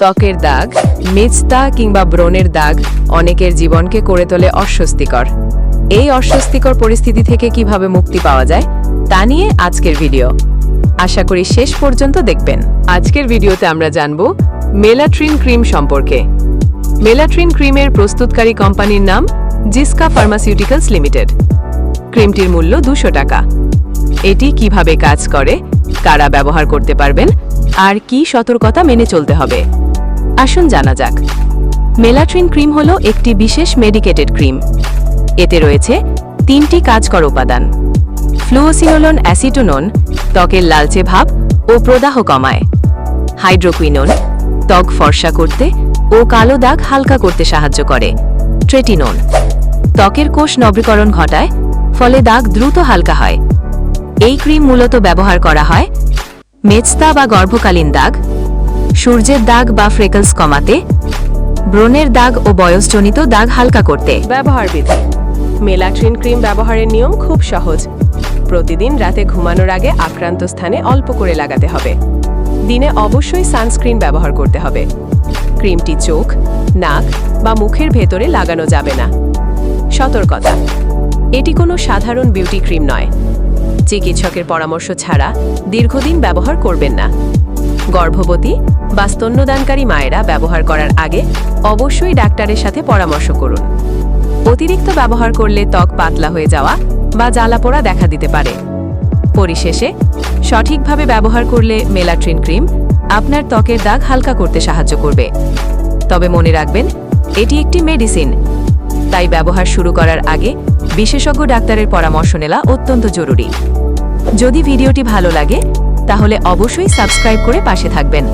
ত্বকের দাগ, মেজতা কিংবা ব্রণের দাগ অনেকের জীবনকে করে তোলে অস্বস্তিকর। এই অস্বস্তিকর পরিস্থিতি থেকে কীভাবে মুক্তি পাওয়া যায়, তা নিয়ে আজকের ভিডিও। আশা করি শেষ পর্যন্ত দেখবেন। আজকের ভিডিওতে আমরা জানব মেলাট্রিন ক্রিম সম্পর্কে। মেলাট্রিন ক্রিমের প্রস্তুতকারী কোম্পানির নাম জিসকা ফার্মাসিউটিক্যালস লিমিটেড। ক্রিমটির মূল্য দুশো টাকা। এটি কীভাবে কাজ করে, কারা ব্যবহার করতে পারবেন, আর কি সতর্কতা মেনে চলতে হবে। আসুন জানা যাক। মেলাট্রিন ক্রিম হলো একটি বিশেষ মেডিকেটেড ক্রিম। এতে রয়েছে তিনটি কাজকর উপাদান। ফ্লুওসিনোলন অ্যাসিটোনন ত্বকের লালচে ভাব ও প্রদাহ কমায়। হাইড্রোকুইনোন ত্বক ফর্সা করতে ও কালো দাগ হালকা করতে সাহায্য করে। ট্রেটিনোন ত্বকের কোষ নবীকরণ ঘটায়, ফলে দাগ দ্রুত হালকা হয়। এই ক্রিম মূলত ব্যবহার করা হয় মেজতা বা গর্ভকালীন দাগ সূর্যের দাগ বা ফ্রেকলস কমাতে, ব্রণের দাগ ও বয়সজনিত দাগ হালকা করতে। ব্যবহার বিধি। মেলাট্রিন ক্রিম ব্যবহারের নিয়ম খুব সহজ। প্রতিদিন রাতে ঘুমানোর আগে আক্রান্ত স্থানে অল্প করে লাগাতে হবে। দিনে অবশ্যই সানস্ক্রিন ব্যবহার করতে হবে। ক্রিমটি চোখ, নাক বা মুখের ভেতরে লাগানো যাবে না। সতর্কতা। এটি কোনো সাধারণ বিউটি ক্রিম নয়। চিকিৎসকের পরামর্শ ছাড়া দীর্ঘদিন ব্যবহার করবেন না। গর্ভবতী বা স্তন্যদানকারী মায়েরা ব্যবহার করার আগে অবশ্যই ডাক্তারের সাথে পরামর্শ করুন। অতিরিক্ত ব্যবহার করলে ত্বক পাতলা হয়ে যাওয়া বা জ্বালাপোড়া দেখা দিতে পারে। পরিশেষে, সঠিকভাবে ব্যবহার করলে মেলাট্রিন ক্রিম আপনার ত্বকের দাগ হালকা করতে সাহায্য করবে। তবে মনে রাখবেন, এটি একটি মেডিসিন। তাই ব্যবহার শুরু করার আগে বিশেষজ্ঞ ডাক্তারের পরামর্শ নেওয়া অত্যন্ত জরুরি। যদি ভিডিওটি ভালো লাগে তাহলে অবশ্যই সাবস্ক্রাইব করে পাশে থাকবেন।